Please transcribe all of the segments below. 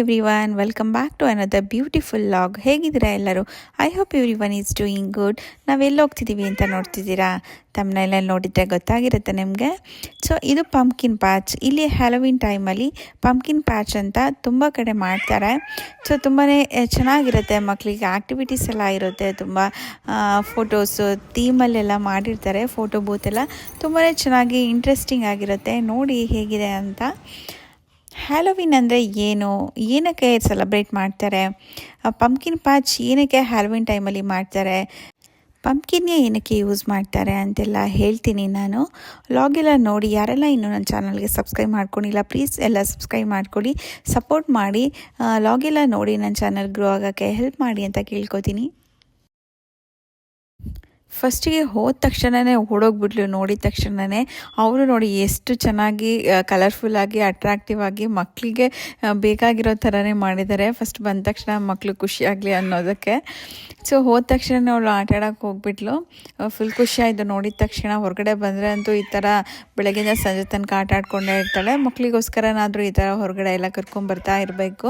Everyone welcome back to another beautiful vlog ಹೇಗಿದ್ದೀರಾ ಎಲ್ಲರೂ? I hope everyone is doing good ನಾವೆಲ್ಲಿ ಹೋಗ್ತಿದ್ದೀವಿ ಅಂತ ನೋಡ್ತಿದ್ದೀರಾ? ತಮ್ಮನೆಲ್ಲ ನೋಡಿದರೆ ಗೊತ್ತಾಗಿರುತ್ತೆ ನಿಮಗೆ. ಸೊ ಇದು ಪಂಪ್ಕಿನ್ ಪ್ಯಾಚ್ ಇಲ್ಲಿ ಹ್ಯಾಲೋವಿನ್ ಟೈಮಲ್ಲಿ ಪಂಪ್ಕಿನ್ ಪ್ಯಾಚ್ ಅಂತ ತುಂಬ ಕಡೆ ಮಾಡ್ತಾರೆ. ಸೊ ತುಂಬಾ ಚೆನ್ನಾಗಿರುತ್ತೆ. ಮಕ್ಕಳಿಗೆ ಆ್ಯಕ್ಟಿವಿಟೀಸ್ ಎಲ್ಲ ಇರುತ್ತೆ. ತುಂಬ ಫೋಟೋಸು ಥೀಮಲ್ಲೆಲ್ಲ ಮಾಡಿರ್ತಾರೆ. ಫೋಟೋ ಬೂತೆಲ್ಲ ತುಂಬಾ ಚೆನ್ನಾಗಿ ಇಂಟ್ರೆಸ್ಟಿಂಗ್ ಆಗಿರುತ್ತೆ. ನೋಡಿ ಹೇಗಿದೆ ಅಂತ. ಹ್ಯಾಲೋವಿನ್ ಅಂದರೆ ಏನು? ಏನಕ್ಕೆ ಸೆಲೆಬ್ರೇಟ್ ಮಾಡ್ತಾರೆ? ಪಂಪ್ಕಿನ್ ಪಾಚ್ ಏನಕ್ಕೆ ಹ್ಯಾಲೋವಿನ್ ಟೈಮಲ್ಲಿ ಮಾಡ್ತಾರೆ? ಪಂಪ್ಕಿನ್ನೇ ಏನಕ್ಕೆ ಯೂಸ್ ಮಾಡ್ತಾರೆ ಅಂತೆಲ್ಲ ಹೇಳ್ತೀನಿ ನಾನು. ಲಾಗೆಲ್ಲ ನೋಡಿ, ಯಾರೆಲ್ಲ ಇನ್ನೂ ನನ್ನ ಚಾನಲ್ಗೆ ಸಬ್ಸ್ಕ್ರೈಬ್ ಮಾಡ್ಕೊಂಡಿಲ್ಲ ಪ್ಲೀಸ್ ಎಲ್ಲ ಸಬ್ಸ್ಕ್ರೈಬ್ ಮಾಡ್ಕೊಳ್ಳಿ ಸಪೋರ್ಟ್ ಮಾಡಿ. ಲಾಗೆಲ್ಲ ನೋಡಿ ನನ್ನ ಚಾನಲ್ ಗ್ರೋ ಆಗೋಕ್ಕೆ ಹೆಲ್ಪ್ ಮಾಡಿ ಅಂತ ಕೇಳ್ಕೊತೀನಿ. ಫಸ್ಟಿಗೆ ಹೋದ ತಕ್ಷಣವೇ ಓಡೋಗ್ಬಿಟ್ಲು ನೋಡಿದ ತಕ್ಷಣವೇ ಅವರು ನೋಡಿ ಎಷ್ಟು ಚೆನ್ನಾಗಿ ಕಲರ್ಫುಲ್ಲಾಗಿ ಅಟ್ರಾಕ್ಟಿವ್ ಆಗಿ ಮಕ್ಕಳಿಗೆ ಬೇಕಾಗಿರೋ ಥರನೇ ಮಾಡಿದ್ದಾರೆ. ಫಸ್ಟ್ ಬಂದ ತಕ್ಷಣ ಮಕ್ಕಳು ಖುಷಿಯಾಗಲಿ ಅನ್ನೋದಕ್ಕೆ. ಸೊ ಹೋದ ತಕ್ಷಣ ಅವಳು ಆಟ ಆಡೋಕ್ಕೆ ಹೋಗ್ಬಿಟ್ಲು. ಫುಲ್ ಖುಷಿಯಾಯಿತು ನೋಡಿದ ತಕ್ಷಣ ಹೊರಗಡೆ ಬಂದರೆ ಅಂತೂ ಈ ಥರ ಬೆಳಗ್ಗೆಯಿಂದ ಸಂಜೆ ತನಕ ಆಟ ಆಡ್ಕೊಂಡೇ ಇರ್ತಾಳೆ. ಮಕ್ಕಳಿಗೋಸ್ಕರನಾದರೂ ಈ ಥರ ಹೊರಗಡೆ ಎಲ್ಲ ಕರ್ಕೊಂಬರ್ತಾ ಇರಬೇಕು.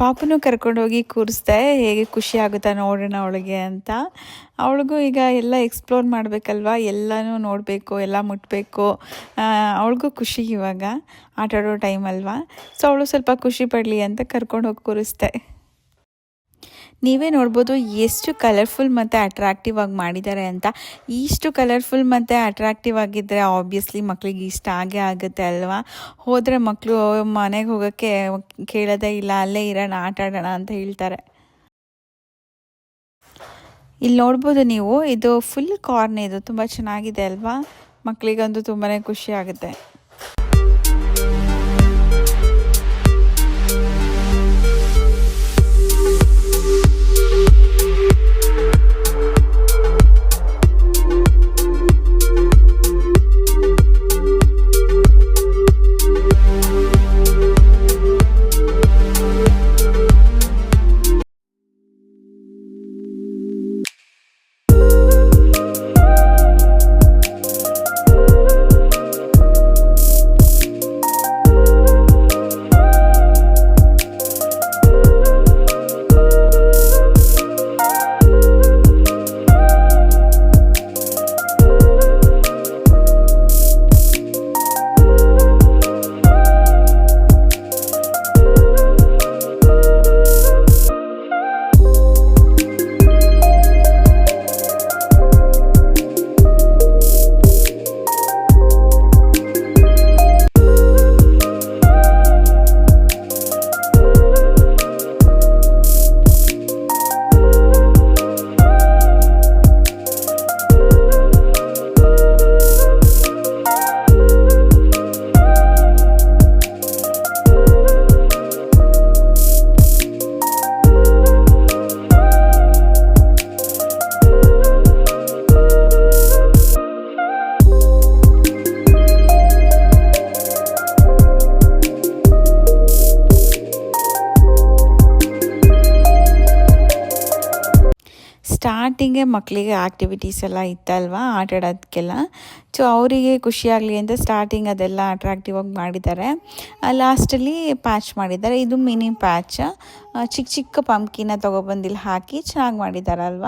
ಪಾಪನು ಕರ್ಕೊಂಡೋಗಿ ಕೂರಿಸ್ದೆ, ಹೇಗೆ ಖುಷಿ ಆಗುತ್ತಾ ನೋಡೋಣ ಅವಳಿಗೆ ಅಂತ. ಅವಳಿಗೂ ಈಗ ಎಲ್ಲ ಎಕ್ಸ್ಪ್ಲೋರ್ ಮಾಡಬೇಕಲ್ವಾ? ಎಲ್ಲನೂ ನೋಡಬೇಕು, ಎಲ್ಲ ಮುಟ್ಟಬೇಕು ಅವಳಿಗೂ ಖುಷಿ ಇವಾಗ, ಆಟಾಡೋ ಟೈಮ್ ಅಲ್ವಾ? ಸೊ ಅವಳು ಸ್ವಲ್ಪ ಖುಷಿ ಪಡಲಿ ಅಂತ ಕರ್ಕೊಂಡೋಗಿ ಕೂರಿಸ್ದೆ. ನೀವೇ ನೋಡ್ಬೋದು ಎಷ್ಟು ಕಲರ್ಫುಲ್ ಮತ್ತು ಅಟ್ರಾಕ್ಟಿವ್ ಆಗಿ ಮಾಡಿದ್ದಾರೆ ಅಂತ. ಇಷ್ಟು ಕಲರ್ಫುಲ್ ಮತ್ತು ಅಟ್ರಾಕ್ಟಿವ್ ಆಗಿದ್ದರೆ ಆಬ್ವಿಯಸ್ಲಿ ಮಕ್ಕಳಿಗೆ ಇಷ್ಟ ಆಗೇ ಆಗುತ್ತೆ ಅಲ್ವಾ? ಹೋದರೆ ಮಕ್ಕಳು ಮನೆಗೆ ಹೋಗೋಕ್ಕೆ ಕೇಳೋದೇ ಇಲ್ಲ, ಅಲ್ಲೇ ಇರೋಣ, ಆಟ ಆಡೋಣ, ಅಂತ ಹೇಳ್ತಾರೆ. ಇಲ್ಲಿ ನೋಡ್ಬೋದು ನೀವು, ಇದು ಫುಲ್ ಕಾರ್ನ್ ಇದು ತುಂಬ ಚೆನ್ನಾಗಿದೆ ಅಲ್ವಾ? ಮಕ್ಕಳಿಗಂತೂ ತುಂಬಾ ಖುಷಿ ಆಗುತ್ತೆ. ಸ್ಟಾರ್ಟಿಂಗೇ ಮಕ್ಕಳಿಗೆ ಆ್ಯಕ್ಟಿವಿಟೀಸ್ ಎಲ್ಲ ಇತ್ತಲ್ವ? ಆಟ ಆಡೋದಕ್ಕೆಲ್ಲ ಸೊ ಅವರಿಗೆ ಖುಷಿಯಾಗಲಿ ಅಂತ ಸ್ಟಾರ್ಟಿಂಗ್ ಅದೆಲ್ಲ ಅಟ್ರಾಕ್ಟಿವ್ ಆಗಿ ಮಾಡಿದ್ದಾರೆ. ಲಾಸ್ಟಲ್ಲಿ ಪ್ಯಾಚ್ ಮಾಡಿದ್ದಾರೆ. ಇದು ಮಿನಿ ಪ್ಯಾಚ್ ಚಿಕ್ಕ ಚಿಕ್ಕ ಪಂಪ್ಕಿನ ತೊಗೊಬಂದಿಲ್ಲಿ ಹಾಕಿ ಚೆನ್ನಾಗಿ ಮಾಡಿದ್ದಾರಲ್ವ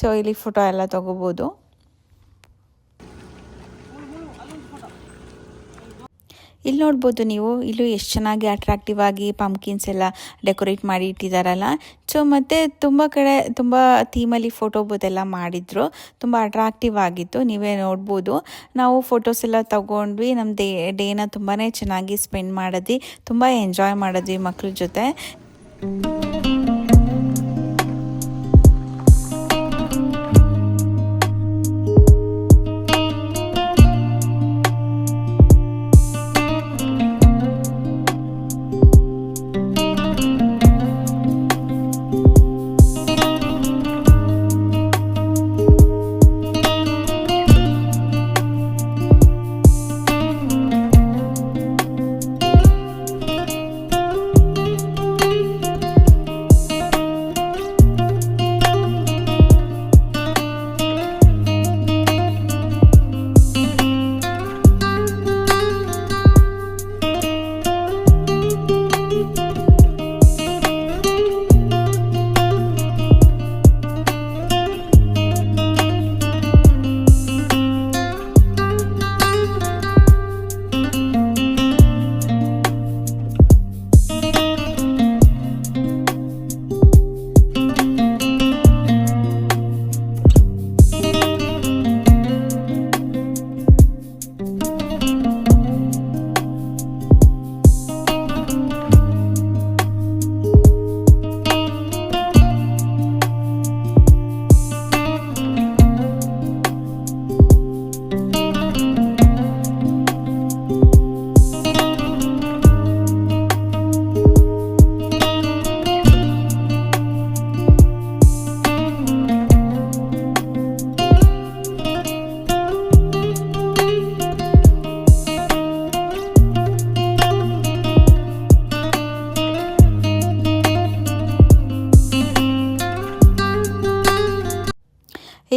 ಸೊ ಇಲ್ಲಿ ಫೋಟೋ ಎಲ್ಲ ತೊಗೋಬೋದು. ಇಲ್ಲಿ ನೋಡ್ಬೋದು ನೀವು, ಇಲ್ಲೂ ಎಷ್ಟು ಚೆನ್ನಾಗಿ ಅಟ್ರಾಕ್ಟಿವ್ ಆಗಿ ಪಂಪ್ಕಿನ್ಸ್ ಎಲ್ಲ ಡೆಕೋರೇಟ್ ಮಾಡಿ ಇಟ್ಟಿದ್ದಾರಲ್ಲ ಸೊ ಮತ್ತು ತುಂಬ ಕಡೆ ತುಂಬ ಥೀಮಲ್ಲಿ ಫೋಟೋ ಎಲ್ಲ ಮಾಡಿದ್ರು. ತುಂಬ ಅಟ್ರಾಕ್ಟಿವ್ ಆಗಿತ್ತು. ನೀವೇ ನೋಡ್ಬೋದು. ನಾವು ಫೋಟೋಸ್ ಎಲ್ಲ ತೊಗೊಂಡ್ವಿ. ನಮ್ಮ ಡೇ, ಡೇನ ತುಂಬಾ ಚೆನ್ನಾಗಿ ಸ್ಪೆಂಡ್ ಮಾಡಿದ್ವಿ. ತುಂಬ ಎಂಜಾಯ್ ಮಾಡಿದ್ವಿ ಮಕ್ಕಳ ಜೊತೆ.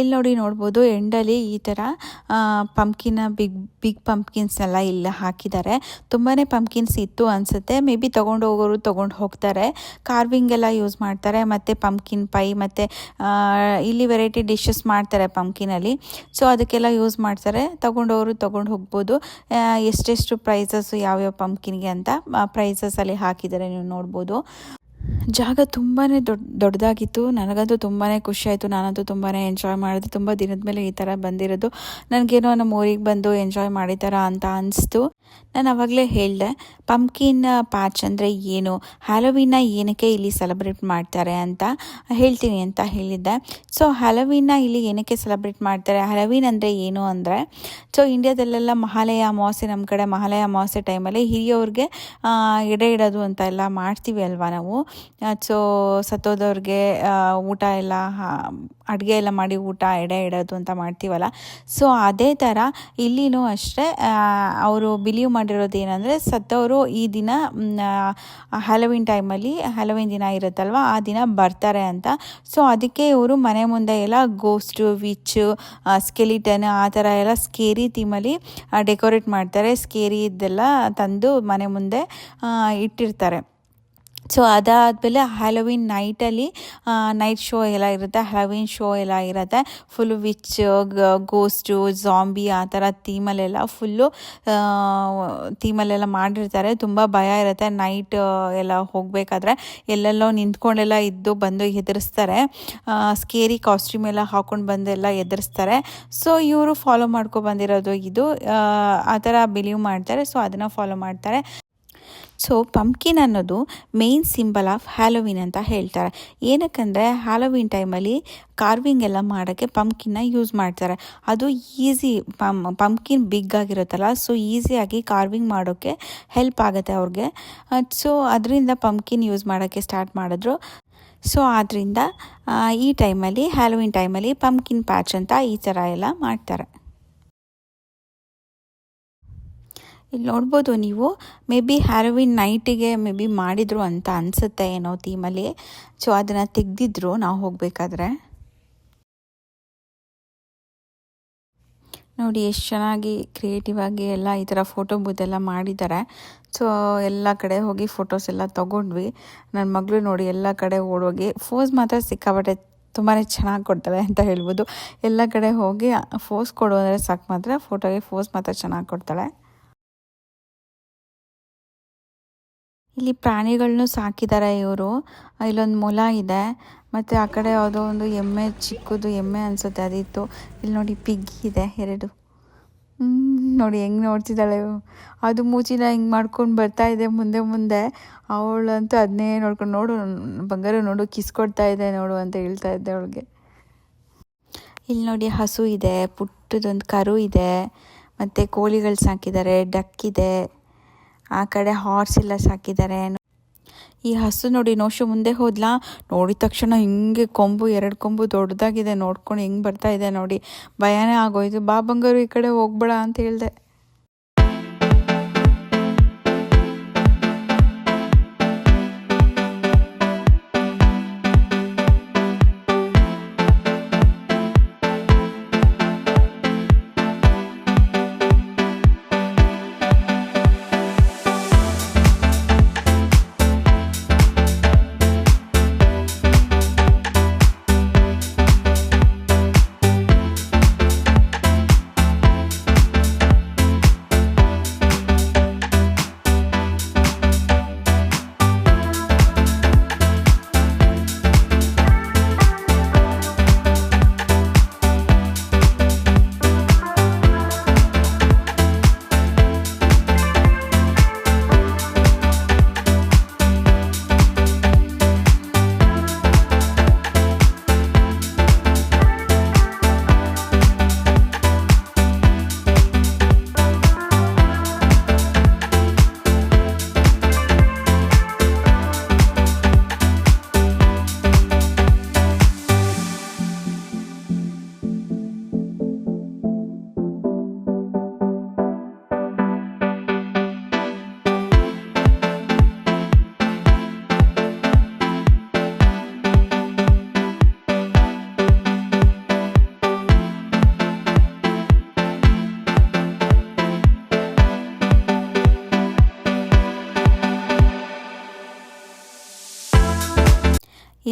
ಇಲ್ಲಿ ನೋಡಿ ನೋಡ್ಬೋದು, ಎಂಡಲ್ಲಿ ಈ ಥರ ಪಂಪ್ಕಿನ ಬಿಗ್ ಬಿಗ್ ಪಂಪ್ಕಿನ್ಸ್ ಎಲ್ಲ ಇಲ್ಲಿ ಹಾಕಿದ್ದಾರೆ. ತುಂಬಾ ಪಂಪ್ಕಿನ್ಸ್ ಇತ್ತು ಅನಿಸುತ್ತೆ. ಮೇ ಬಿ ತೊಗೊಂಡು ಹೋಗೋರು ತೊಗೊಂಡು ಹೋಗ್ತಾರೆ. ಕಾರ್ವಿಂಗ್ ಎಲ್ಲ ಯೂಸ್ ಮಾಡ್ತಾರೆ. ಮತ್ತು ಪಂಪ್ಕಿನ್ ಪೈ ಮತ್ತು ಇಲ್ಲಿ ವೆರೈಟಿ ಡಿಶಸ್ ಮಾಡ್ತಾರೆ ಪಂಪ್ಕಿನಲ್ಲಿ ಸೊ ಅದಕ್ಕೆಲ್ಲ ಯೂಸ್ ಮಾಡ್ತಾರೆ. ತೊಗೊಂಡವರು ತೊಗೊಂಡು ಹೋಗ್ಬೋದು. ಎಷ್ಟೆಷ್ಟು ಪ್ರೈಸಸ್ಸು ಯಾವ್ಯಾವ ಪಂಪ್ಕಿನ್ಗೆ ಅಂತ ಪ್ರೈಸಸ್ ಅಲ್ಲಿ ಹಾಕಿದ್ದಾರೆ ನೀವು ನೋಡ್ಬೋದು. ಜಾಗ ತುಂಬಾ ದೊಡ್ಡ ದೊಡ್ಡದಾಗಿತ್ತು. ನನಗಂತೂ ತುಂಬಾ ಖುಷಿ ಆಯಿತು. ನಾನಂತೂ ತುಂಬಾ ಎಂಜಾಯ್ ಮಾಡಿದೆ. ತುಂಬ ದಿನದ ಮೇಲೆ ಈ ಥರ ಬಂದಿರೋದು. ನನಗೇನೋ ನಮ್ಮ ಊರಿಗೆ ಬಂದು ಎಂಜಾಯ್ ಮಾಡಿದಾರ ಅಂತ ಅನಿಸ್ತು. ನಾನು ಆವಾಗಲೇ ಹೇಳಿದೆ ಪಂಪ್ಕಿನ್ ಪ್ಯಾಚ್ ಅಂದರೆ ಏನು? ಹ್ಯಾಲೋವಿನ ಏನಕ್ಕೆ ಇಲ್ಲಿ ಸೆಲೆಬ್ರೇಟ್ ಮಾಡ್ತಾರೆ ಅಂತ ಹೇಳ್ತೀನಿ ಅಂತ ಹೇಳಿದ್ದೆ. ಸೊ ಹ್ಯಾಲೋವಿನ ಇಲ್ಲಿ ಏನಕ್ಕೆ ಸೆಲೆಬ್ರೇಟ್ ಮಾಡ್ತಾರೆ? ಹ್ಯಾಲೋವಿನ್ ಅಂದರೆ ಏನು ಅಂದರೆ ಸೊ ಇಂಡಿಯಾದಲ್ಲೆಲ್ಲ ಮಹಾಲಯ ಅಮಾವಾಸ್ಯೆ ನಮ್ಮ ಕಡೆ ಮಹಾಲಯ ಅಮಾವಾಸ್ಯೆ ಟೈಮಲ್ಲಿ ಹಿರಿಯವ್ರಿಗೆ ಎಡೆ ಇಡೋದು ಅಂತ ಎಲ್ಲ ಮಾಡ್ತೀವಿ ಅಲ್ವಾ ನಾವು? ಸೊ ಸತ್ತೋದವ್ರಿಗೆ ಊಟ ಎಲ್ಲ ಅಡುಗೆ ಎಲ್ಲ ಮಾಡಿ ಊಟ, ಎಡೆ ಇಡೋದು ಅಂತ ಮಾಡ್ತೀವಲ್ಲ. ಸೊ ಅದೇ ಥರ ಇಲ್ಲಿನೂ ಅಷ್ಟೇ ಅವರು ಬಿಲೀವ್ ಮಾಡಿರೋದು ಏನಂದರೆ ಸತ್ತವರು ಈ ದಿನ ಹ್ಯಾಲೋವಿನ್ ಟೈಮಲ್ಲಿ ಹ್ಯಾಲೋವಿನ್ ದಿನ ಇರುತ್ತಲ್ವ, ಆ ದಿನ ಬರ್ತಾರೆ ಅಂತ. ಸೊ ಅದಕ್ಕೆ ಇವರು ಮನೆ ಮುಂದೆ ಎಲ್ಲ ಗೋಸ್ಟು ವಿಚ್ಚು ಸ್ಕೆಲಿಟನ್ ಆ ಥರ ಎಲ್ಲ ಸ್ಕೇರಿ ಥೀಮಲ್ಲಿ ಡೆಕೋರೇಟ್ ಮಾಡ್ತಾರೆ. ಸ್ಕೇರಿ ಇದೆಲ್ಲ ತಂದು ಮನೆ ಮುಂದೆ ಇಟ್ಟಿರ್ತಾರೆ. ಸೊ ಅದಾದಮೇಲೆ ಹ್ಯಾಲೋವಿನ್ ನೈಟಲ್ಲಿ ನೈಟ್ ಶೋ ಎಲ್ಲ ಇರುತ್ತೆ. ಹ್ಯಾಲೋವಿನ್ ಶೋ ಎಲ್ಲ ಇರುತ್ತೆ. ಫುಲ್ಲು ವಿಚ್ ಗೋಸ್ಟು ಜಾಂಬಿ ಆ ಥರ ಥೀಮಲ್ಲೆಲ್ಲ ಫುಲ್ಲು ಥೀಮಲ್ಲೆಲ್ಲ ಮಾಡಿರ್ತಾರೆ. ತುಂಬ ಭಯ ಇರುತ್ತೆ. ನೈಟ್ ಎಲ್ಲ ಹೋಗಬೇಕಾದ್ರೆ ಎಲ್ಲೆಲ್ಲೋ ನಿಂತ್ಕೊಂಡೆಲ್ಲ ಇದ್ದು ಬಂದು ಹೆದರಿಸ್ತಾರೆ. ಸ್ಕೇರಿ ಕಾಸ್ಟ್ಯೂಮ್ ಎಲ್ಲ ಹಾಕೊಂಡು ಎಲ್ಲ ಎದುರಿಸ್ತಾರೆ ಸೊ ಇವರು ಫಾಲೋ ಮಾಡ್ಕೊ ಬಂದಿರೋದು ಇದು. ಆ, ಆ ಥರ ಬಿಲೀವ್ ಮಾಡ್ತಾರೆ. ಸೊ ಅದನ್ನು ಫಾಲೋ ಮಾಡ್ತಾರೆ. ಸೊ ಪಂಪ್ಕಿನ್ ಅನ್ನೋದು ಮೇನ್ ಸಿಂಬಲ್ ಆಫ್ ಹ್ಯಾಲೋವಿನ್ ಅಂತ ಹೇಳ್ತಾರೆ. ಏನಕ್ಕಂದರೆ ಹ್ಯಾಲೋವಿನ್ ಟೈಮಲ್ಲಿ ಕಾರ್ವಿಂಗ್ ಎಲ್ಲ ಮಾಡೋಕ್ಕೆ ಪಂಪ್ಕಿನ್ನ ಯೂಸ್ ಮಾಡ್ತಾರೆ. ಅದು ಈಸಿ ಪಂ ಪಂಪ್ಕಿನ್ ಬಿಗ್ ಆಗಿರುತ್ತಲ್ಲ ಸೊ ಈಸಿಯಾಗಿ ಕಾರ್ವಿಂಗ್ ಮಾಡೋಕ್ಕೆ ಹೆಲ್ಪ್ ಆಗುತ್ತೆ ಅವ್ರಿಗೆ. ಸೊ ಅದರಿಂದ ಪಂಪ್ಕಿನ್ ಯೂಸ್ ಮಾಡೋಕ್ಕೆ ಸ್ಟಾರ್ಟ್ ಮಾಡಿದ್ರು. ಸೊ ಆದ್ದರಿಂದ ಈ ಟೈಮಲ್ಲಿ ಹ್ಯಾಲೋವಿನ್ ಟೈಮಲ್ಲಿ ಪಂಪ್ಕಿನ್ ಪ್ಯಾಚ್ ಅಂತ ಈ ಥರ ಎಲ್ಲ ಮಾಡ್ತಾರೆ. ಇಲ್ಲಿ ನೋಡ್ಬೋದು ನೀವು. ಮೇ ಬಿ ಹ್ಯಾರೋವಿನ್ ನೈಟಿಗೆ ಮೇ ಬಿ ಮಾಡಿದರು ಅಂತ ಅನಿಸುತ್ತೆ ಏನೋ ಥೀಮಲ್ಲಿ ಸೊ ಅದನ್ನು ತೆಗೆದಿದ್ರು, ನಾವು ಹೋಗಬೇಕಾದ್ರೆ. ನೋಡಿ, ಎಷ್ಟು ಚೆನ್ನಾಗಿ ಕ್ರಿಯೇಟಿವ್ ಆಗಿ ಎಲ್ಲ ಈ ಥರ ಫೋಟೋ ಬೂತ್ ಮಾಡಿದ್ದಾರೆ. ಸೊ ಎಲ್ಲ ಕಡೆ ಹೋಗಿ ಫೋಟೋಸ್ ಎಲ್ಲ ತೊಗೊಂಡ್ವಿ. ನನ್ನ ಮಗಳು ನೋಡಿ, ಎಲ್ಲ ಕಡೆ ಓಡೋಗಿ ಫೋಸ್ ಮಾತ್ರ ಸಿಕ್ಕಾಪಟ್ಟೆ ತುಂಬಾ ಚೆನ್ನಾಗಿ ಕೊಡ್ತಾಳೆ ಅಂತ ಹೇಳ್ಬೋದು. ಎಲ್ಲ ಕಡೆ ಹೋಗಿ ಫೋಸ್ ಕೊಡು ಅಂದರೆ ಸಾಕು ಮಾತ್ರ ಫೋಟೋಗೆ ಫೋಸ್ ಮಾತ್ರ ಚೆನ್ನಾಗಿ ಕೊಡ್ತಾಳೆ. ಇಲ್ಲಿ ಪ್ರಾಣಿಗಳನ್ನು ಸಾಕಿದ್ದಾರೆ ಇವರು. ಇಲ್ಲೊಂದು ಮೊಲ ಇದೆ. ಮತ್ತು ಆ ಕಡೆ ಯಾವುದೋ ಒಂದು ಎಮ್ಮೆ ಚಿಕ್ಕದು ಎಮ್ಮೆ ಅನ್ಸುತ್ತೆ, ಅದಿತ್ತು. ಇಲ್ಲಿ ನೋಡಿ ಪಿಗ್ಗಿ ಇದೆ, ಎರಡು. ನೋಡಿ ಹೆಂಗೆ ನೋಡ್ತಿದ್ದಾಳೆ ಅದು ಮೂಚಿನ ಹಿಂಗೆ ಮಾಡ್ಕೊಂಡು ಬರ್ತಾ ಇದೆ ಮುಂದೆ ಮುಂದೆ. ಅವಳಂತೂ ಅದನ್ನೇ ನೋಡ್ಕೊಂಡು ನೋಡು, ಬಂಗಾರ ನೋಡು, ಕಿಸ್ ಕೊಡ್ತಾ ಇದೆ ನೋಡು ಅಂತ ಹೇಳ್ತಾ ಇದ್ದೆ ಅವಳಿಗೆ. ಇಲ್ಲಿ ನೋಡಿ ಹಸು ಇದೆ, ಪುಟ್ಟದೊಂದು ಕರು ಇದೆ. ಮತ್ತು ಕೋಳಿಗಳು ಸಾಕಿದ್ದಾರೆ ಡಕ್ ಇದೆ. ಆ ಕಡೆ ಹಾರ್ಸ್ ಎಲ್ಲ ಸಾಕಿದ್ದಾರೆ. ಈ ಹಸು ನೋಡಿ ನೋಶು ಮುಂದೆ ಹೋದ್ಲಾ? ನೋಡಿದ ತಕ್ಷಣ ಹಿಂಗೆ ಕೊಂಬು, ಎರಡು ಕೊಂಬು ದೊಡ್ಡದಾಗಿದೆ. ನೋಡ್ಕೊಂಡು ಹಿಂಗೆ ಬರ್ತಾ ಇದೆ ನೋಡಿ. ಭಯನೇ ಆಗೋಯ್ತು. ಬಾ ಬಂಗಾರು ಈ ಕಡೆ ಹೋಗ್ಬೇಡ ಅಂತ ಹೇಳ್ದೆ.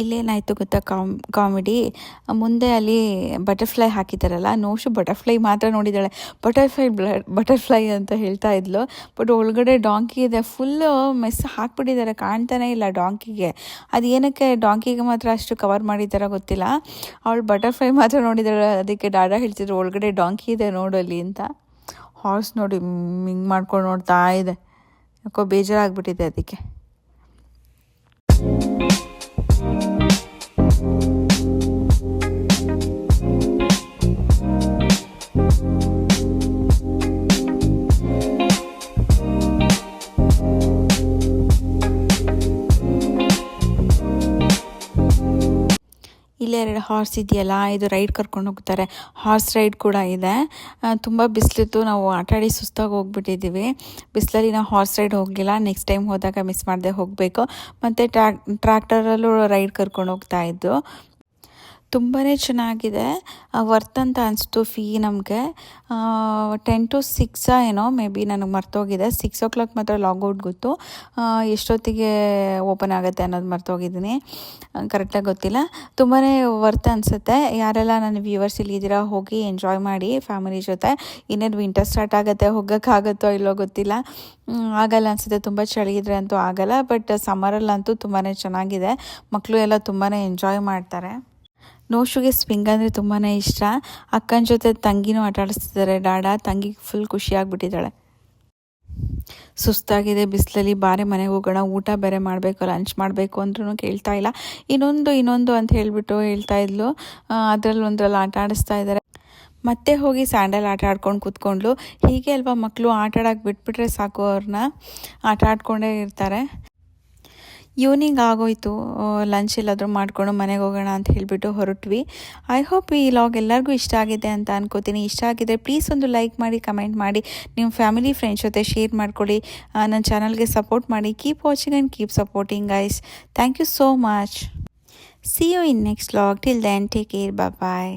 ಇಲ್ಲೇನಾಯಿತು ಗೊತ್ತಾ ಕಾಮ್, ಕಾಮಿಡಿ? ಮುಂದೆ ಅಲ್ಲಿ ಬಟರ್ಫ್ಲೈ ಹಾಕಿದ್ದಾರಲ್ಲ, ನೋಶು ಬಟರ್ಫ್ಲೈ ಮಾತ್ರ ನೋಡಿದ್ದಾಳೆ. ಬಟರ್ಫ್ಲೈ ಬಟರ್ಫ್ಲೈ ಅಂತ ಹೇಳ್ತಾ ಇದ್ಲು ಬಟ್ ಒಳಗಡೆ ಡಾಂಕಿ ಇದೆ ಫುಲ್ಲು ಮೆಸ್ ಹಾಕ್ಬಿಟ್ಟಿದ್ದಾರೆ, ಕಾಣ್ತಾನೆ ಇಲ್ಲ ಡಾಂಕಿಗೆ ಅದು ಏನಕ್ಕೆ ಡಾಂಕಿಗೆ ಮಾತ್ರ ಅಷ್ಟು ಕವರ್ ಮಾಡಿದ್ದಾರ ಗೊತ್ತಿಲ್ಲ. ಅವಳು ಬಟರ್ಫ್ಲೈ ಮಾತ್ರ ನೋಡಿದ್ದಾಳೆ, ಅದಕ್ಕೆ ಡಾಡಾ ಹೇಳ್ತಿದ್ರು, ಒಳಗಡೆ ಡಾಂಕಿ ಇದೆ ನೋಡಲ್ಲಿ ಅಂತ. ಹಾರ್ಸ್ ನೋಡಿ ಹಿಂಗೆ ಮಾಡ್ಕೊಂಡು ನೋಡ್ತಾ ಇದೆ. ಯಾಕೋ ಬೇಜಾರಾಗ್ಬಿಟ್ಟಿದೆ ಅದಕ್ಕೆ. ಇಲ್ಲಿ ಎರಡು ಹಾರ್ಸ್ ಇದೆಯಲ್ಲ, ಇದು ರೈಡ್ ಕರ್ಕೊಂಡು ಹೋಗ್ತಾರೆ. ಹಾರ್ಸ್ ರೈಡ್ ಕೂಡ ಇದೆ. ತುಂಬ ಬಿಸಿಲಿತ್ತು. ನಾವು ಆಟಾಡಿ ಸುಸ್ತಾಗಿ ಹೋಗ್ಬಿಟ್ಟಿದ್ದೀವಿ. ಬಿಸಿಲಲ್ಲಿ ನಾವು ಹಾರ್ಸ್ ರೈಡ್ ಹೋಗಲಿಲ್ಲ. ನೆಕ್ಸ್ಟ್ ಟೈಮ್ ಹೋದಾಗ ಮಿಸ್ ಮಾಡದೆ ಹೋಗಬೇಕು. ಮತ್ತು ಟ್ರ್ಯಾಕ್ ಟ್ರ್ಯಾಕ್ಟರಲ್ಲೂ ರೈಡ್ ಕರ್ಕೊಂಡು ಹೋಗ್ತಾ ಇದ್ದು. ತುಂಬಾ ಚೆನ್ನಾಗಿದೆ. ವರ್ತ್ ಅಂತ ಅನಿಸ್ತು ಫೀ ನಮಗೆ. ಟೆನ್ ಟು ಸಿಕ್ಸಾ ಏನೋ ಮೇ ಬಿ ನನಗೆ ಮರ್ತೋಗಿದೆ. ಸಿಕ್ಸ್ ಓ ಕ್ಲಾಕ್ ಮಾತ್ರ ಲಾಗೌಟ್ ಗೊತ್ತು. ಎಷ್ಟೊತ್ತಿಗೆ ಓಪನ್ ಆಗುತ್ತೆ ಅನ್ನೋದು ಮರ್ತೋಗಿದ್ದೀನಿ. ಕರೆಕ್ಟಾಗಿ ಗೊತ್ತಿಲ್ಲ. ತುಂಬಾ ವರ್ತ್ ಅನಿಸುತ್ತೆ. ಯಾರೆಲ್ಲ ನನ್ನ ವ್ಯೂವರ್ಸ್ ಇಲ್ಲಿದ್ದೀರಾ ಹೋಗಿ ಎಂಜಾಯ್ ಮಾಡಿ ಫ್ಯಾಮಿಲಿ ಜೊತೆ. ಇನ್ನೇನು ವಿಂಟರ್ ಸ್ಟಾರ್ಟ್ ಆಗುತ್ತೆ, ಹೋಗೋಕ್ಕಾಗುತ್ತೋ ಇಲ್ಲೋ ಗೊತ್ತಿಲ್ಲ. ಆಗಲ್ಲ ಅನಿಸುತ್ತೆ. ತುಂಬ ಚಳಿ ಇದ್ರೆ ಅಂತೂ ಆಗಲ್ಲ ಬಟ್ ಸಮ್ಮರಲ್ಲಂತೂ ತುಂಬಾ ಚೆನ್ನಾಗಿದೆ. ಮಕ್ಕಳು ಎಲ್ಲ ತುಂಬಾ ಎಂಜಾಯ್ ಮಾಡ್ತಾರೆ. ನೋಶುಗೆ ಸ್ವಿಂಗ್ ಅಂದರೆ ತುಂಬಾ ಇಷ್ಟ. ಅಕ್ಕನ ಜೊತೆ ತಂಗಿನೂ ಆಟ ಆಡಿಸ್ತಿದ್ದಾರೆ ಡಾಡಾ ತಂಗಿಗೆ ಫುಲ್ ಖುಷಿಯಾಗಿಬಿಟ್ಟಿದ್ದಾಳೆ ಸುಸ್ತಾಗಿದೆ, ಬಿಸಿಲಲ್ಲಿ ಬಾರೆ ಮನೆಗೆ ಹೋಗೋಣ, ಊಟ ಬೇರೆ ಮಾಡಬೇಕು ಲಂಚ್ ಮಾಡಬೇಕು ಅಂದ್ರೂ ಕೇಳ್ತಾ ಇಲ್ಲ. ಇನ್ನೊಂದು ಇನ್ನೊಂದು ಅಂತ ಹೇಳಿಬಿಟ್ಟು ಹೇಳ್ತಾ ಇದ್ಲು. ಅದರಲ್ಲಿ ಒಂದರಲ್ಲಿ ಆಟ ಆಡಿಸ್ತಾ ಇದ್ದಾರೆ ಮತ್ತೆ ಹೋಗಿ ಸ್ಯಾಂಡಲ್ ಆಟ ಆಡ್ಕೊಂಡು ಕೂತ್ಕೊಂಡ್ಲು. ಹೀಗೆ ಅಲ್ವಾ ಮಕ್ಕಳು ಆಟ ಆಡೋಕೆ ಬಿಟ್ಬಿಟ್ರೆ ಸಾಕು ಅವ್ರನ್ನ ಆಟ ಆಡ್ಕೊಂಡೇ ಇರ್ತಾರೆ. ಈವ್ನಿಂಗ್ ಆಗೋಯ್ತು. ಲಂಚ್ ಎಲ್ಲಾದರೂ ಮಾಡಿಕೊಂಡು ಮನೆಗೆ ಹೋಗೋಣ ಅಂತ ಹೇಳಿಬಿಟ್ಟು ಹೊರಟ್ವಿ. ಐ ಹೋಪ್ ಈ ಲಾಗ್ ಎಲ್ಲರಿಗೂ ಇಷ್ಟ ಆಗಿದೆ ಅಂತ ಅನ್ಕೋತೀನಿ. ಇಷ್ಟ ಆಗಿದೆ ಪ್ಲೀಸ್ ಒಂದು ಲೈಕ್ ಮಾಡಿ ಕಮೆಂಟ್ ಮಾಡಿ. ನಿಮ್ಮ ಫ್ಯಾಮಿಲಿ ಫ್ರೆಂಡ್ಸ್ ಜೊತೆ ಶೇರ್ ಮಾಡ್ಕೊಳ್ಳಿ. ನನ್ನ ಚಾನಲ್ಗೆ ಸಪೋರ್ಟ್ ಮಾಡಿ. Keep watching and keep supporting guys thank you so much see you in next vlog till then take care bye